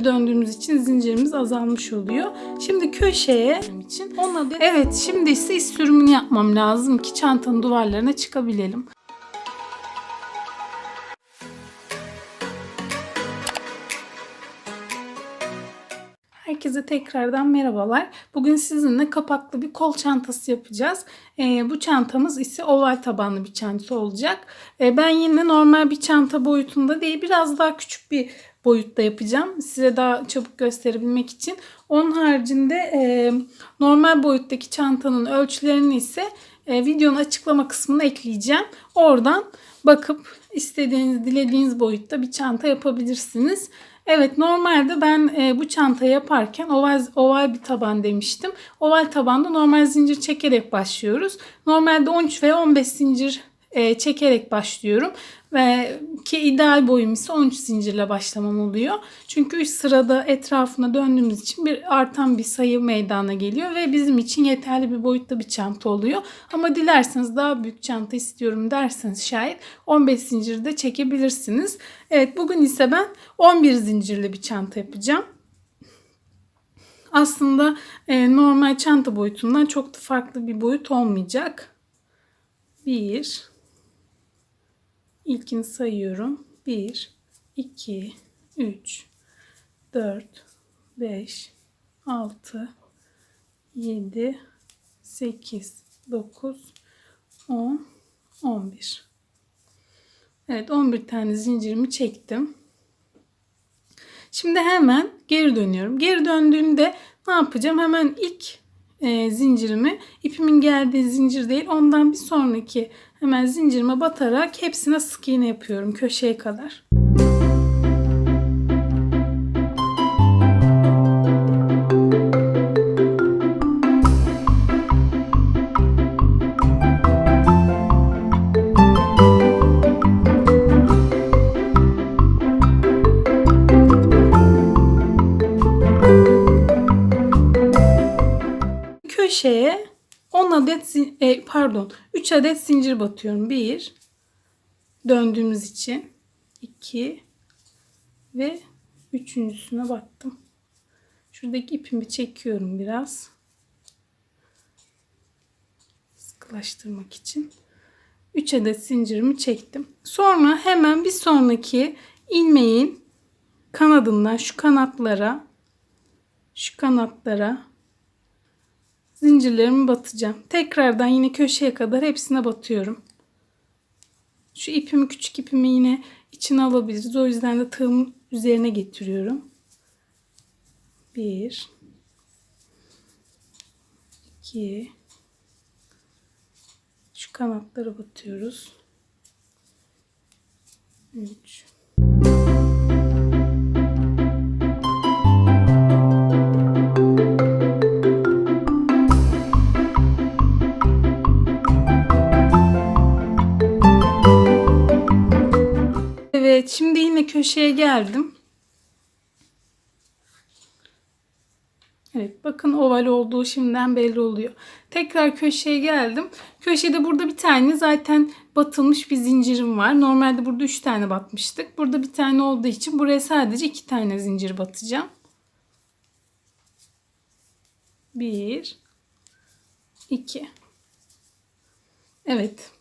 geri döndüğümüz için zincirimiz azalmış oluyor. Şimdi köşeye için Evet, şimdi ise iç sürümünü yapmam lazım ki çantanın duvarlarına çıkabilelim. Herkese tekrardan merhabalar. Bugün sizinle kapaklı bir kol çantası yapacağız. Ee, bu çantamız ise oval tabanlı bir çanta olacak. Ee, ben yine normal bir çanta boyutunda değil biraz daha küçük bir boyutta yapacağım. Size daha çabuk gösterebilmek için. Onun haricinde e, normal boyuttaki çantanın ölçülerini ise e, videonun açıklama kısmına ekleyeceğim. Oradan bakıp istediğiniz, dilediğiniz boyutta bir çanta yapabilirsiniz. Evet normalde ben e, bu çantayı yaparken oval, oval bir taban demiştim. Oval tabanda normal zincir çekerek başlıyoruz. Normalde 13 ve 15 zincir e, çekerek başlıyorum. Ve ki ideal boyum ise 13 zincirle başlamam oluyor. Çünkü 3 sırada etrafına döndüğümüz için bir artan bir sayı meydana geliyor ve bizim için yeterli bir boyutta bir çanta oluyor. Ama dilerseniz daha büyük çanta istiyorum derseniz şayet 15 zincir de çekebilirsiniz. Evet bugün ise ben 11 zincirli bir çanta yapacağım. Aslında e, normal çanta boyutundan çok da farklı bir boyut olmayacak. 1 İlkini sayıyorum. 1, 2, 3, 4, 5, 6, 7, 8, 9, 10, 11. Evet 11 tane zincirimi çektim. Şimdi hemen geri dönüyorum. Geri döndüğümde ne yapacağım? Hemen ilk e, zincirimi ipimin geldiği zincir değil ondan bir sonraki hemen zincirime batarak hepsine sık iğne yapıyorum köşeye kadar. Köşeye 10 adet e, pardon 3 adet zincir batıyorum. 1 döndüğümüz için 2 ve üçüncüsüne battım. Şuradaki ipimi çekiyorum biraz. Sıkılaştırmak için. 3 adet zincirimi çektim. Sonra hemen bir sonraki ilmeğin kanadından şu kanatlara şu kanatlara zincirlerimi batacağım. Tekrardan yine köşeye kadar hepsine batıyorum. Şu ipimi küçük ipimi yine içine alabiliriz. O yüzden de tığımın üzerine getiriyorum. 1 2 Şu kanatlara batıyoruz. 3 köşeye geldim. Evet bakın oval olduğu şimdiden belli oluyor. Tekrar köşeye geldim. Köşede burada bir tane zaten batılmış bir zincirim var. Normalde burada 3 tane batmıştık. Burada bir tane olduğu için buraya sadece 2 tane zincir batacağım. 1 2 Evet.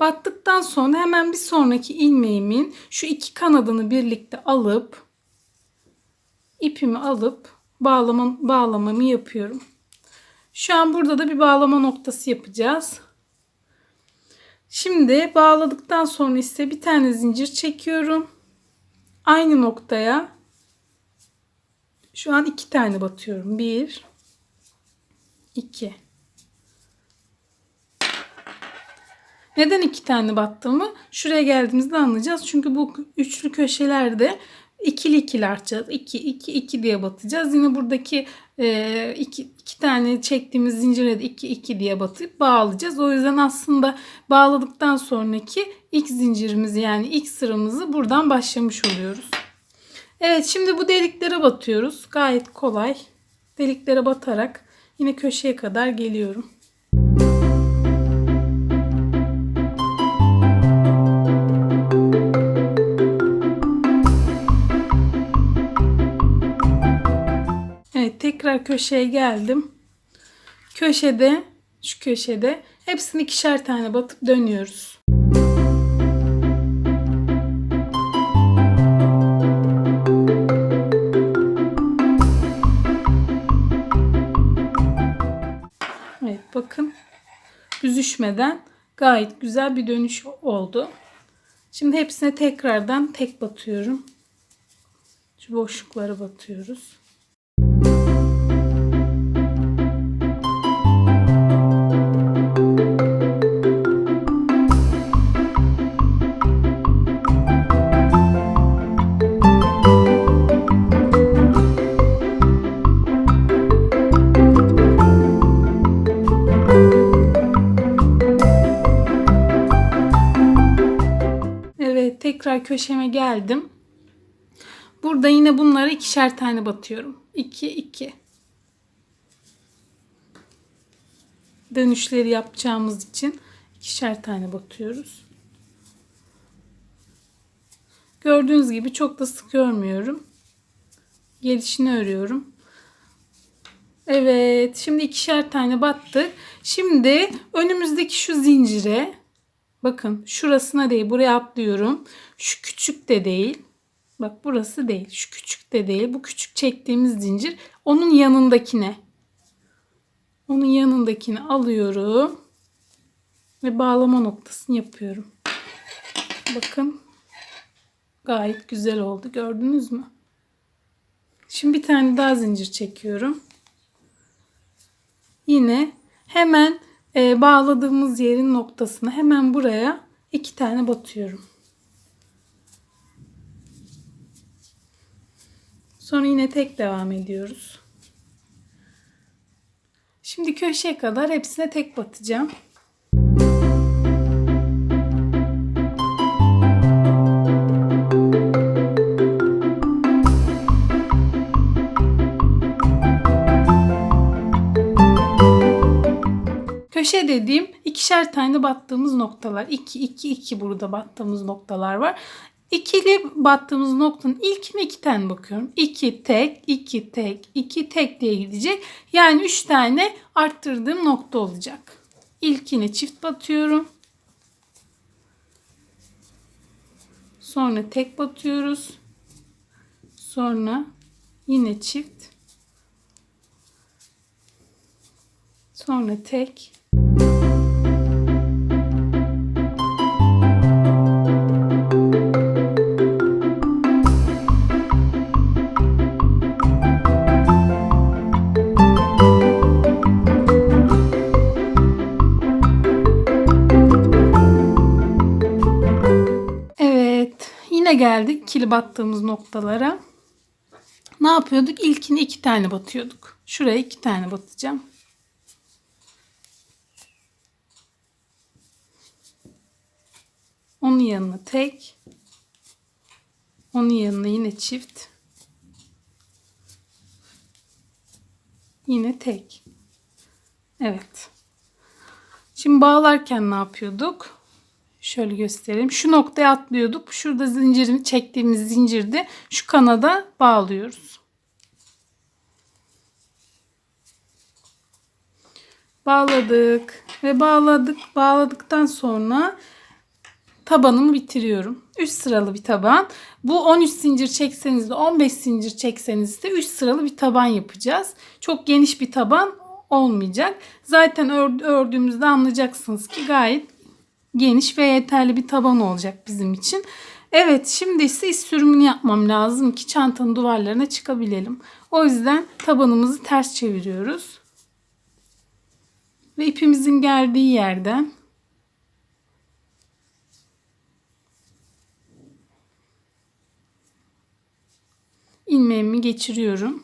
Battıktan sonra hemen bir sonraki ilmeğimin şu iki kanadını birlikte alıp ipimi alıp bağlama, bağlamamı yapıyorum. Şu an burada da bir bağlama noktası yapacağız. Şimdi bağladıktan sonra ise bir tane zincir çekiyorum. Aynı noktaya şu an iki tane batıyorum. Bir, iki. Neden iki tane battığımı şuraya geldiğimizde anlayacağız. Çünkü bu üçlü köşelerde ikili ikili artacağız. 2 2 2 diye batacağız. Yine buradaki e, iki, iki tane çektiğimiz zincire de 2 2 diye batıp bağlayacağız. O yüzden aslında bağladıktan sonraki ilk zincirimizi yani ilk sıramızı buradan başlamış oluyoruz. Evet şimdi bu deliklere batıyoruz. Gayet kolay. Deliklere batarak yine köşeye kadar geliyorum. Tekrar köşeye geldim. Köşede şu köşede hepsini ikişer tane batıp dönüyoruz. Evet bakın büzüşmeden gayet güzel bir dönüş oldu. Şimdi hepsine tekrardan tek batıyorum. Şu boşluklara batıyoruz. Köşeme geldim. Burada yine bunları ikişer tane batıyorum. 2 2. Dönüşleri yapacağımız için ikişer tane batıyoruz. Gördüğünüz gibi çok da sık örmüyorum. Gelişini örüyorum. Evet, şimdi ikişer tane battık. Şimdi önümüzdeki şu zincire bakın şurasına değil buraya atlıyorum. Şu küçük de değil. Bak burası değil. Şu küçük de değil. Bu küçük çektiğimiz zincir onun yanındakine. Onun yanındakini alıyorum. Ve bağlama noktasını yapıyorum. Bakın. Gayet güzel oldu. Gördünüz mü? Şimdi bir tane daha zincir çekiyorum. Yine hemen e, bağladığımız yerin noktasına hemen buraya iki tane batıyorum. Sonra yine tek devam ediyoruz. Şimdi köşeye kadar hepsine tek batacağım. Köşe dediğim ikişer tane battığımız noktalar. 2 2 2 burada battığımız noktalar var. İkili battığımız noktanın ilkine iki tane bakıyorum. 2 tek, 2 tek, 2 tek diye gidecek. Yani 3 tane arttırdığım nokta olacak. İlkine çift batıyorum. Sonra tek batıyoruz. Sonra yine çift. Sonra tek. Evet, yine geldik ikili battığımız noktalara. Ne yapıyorduk? İlkini iki tane batıyorduk. Şuraya iki tane batacağım. Onun yanına tek. Onun yanına yine çift. Yine tek. Evet. Şimdi bağlarken ne yapıyorduk? Şöyle göstereyim. Şu noktaya atlıyorduk. Şurada zincirini çektiğimiz zincirde şu kanada bağlıyoruz. Bağladık ve bağladık. Bağladıktan sonra tabanımı bitiriyorum. 3 sıralı bir taban. Bu 13 zincir çekseniz de 15 zincir çekseniz de 3 sıralı bir taban yapacağız. Çok geniş bir taban olmayacak. Zaten ördüğümüzde anlayacaksınız ki gayet geniş ve yeterli bir taban olacak bizim için. Evet şimdi ise iç sürümünü yapmam lazım ki çantanın duvarlarına çıkabilelim. O yüzden tabanımızı ters çeviriyoruz. Ve ipimizin geldiği yerden ilmeğimi geçiriyorum.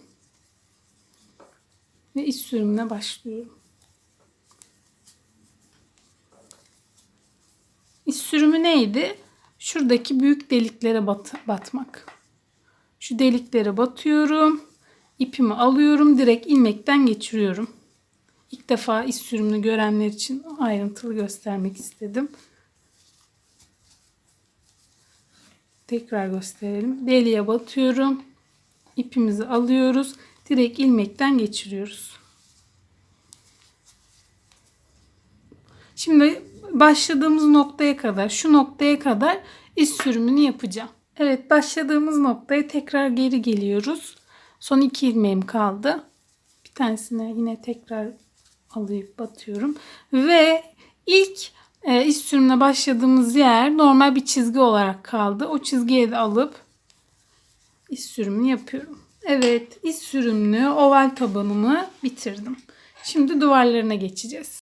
Ve iç sürümüne başlıyorum. İç sürümü neydi? Şuradaki büyük deliklere bat batmak. Şu deliklere batıyorum. İpimi alıyorum. Direkt ilmekten geçiriyorum. İlk defa iç sürümünü görenler için ayrıntılı göstermek istedim. Tekrar gösterelim. Deliğe batıyorum. İpimizi alıyoruz. direkt ilmekten geçiriyoruz. Şimdi başladığımız noktaya kadar, şu noktaya kadar iz sürümünü yapacağım. Evet, başladığımız noktaya tekrar geri geliyoruz. Son iki ilmeğim kaldı. Bir tanesine yine tekrar alayıp batıyorum. Ve ilk e, iz sürümüne başladığımız yer normal bir çizgi olarak kaldı. O çizgiye de alıp iz sürümünü yapıyorum. Evet, iz sürümlü oval tabanımı bitirdim. Şimdi duvarlarına geçeceğiz.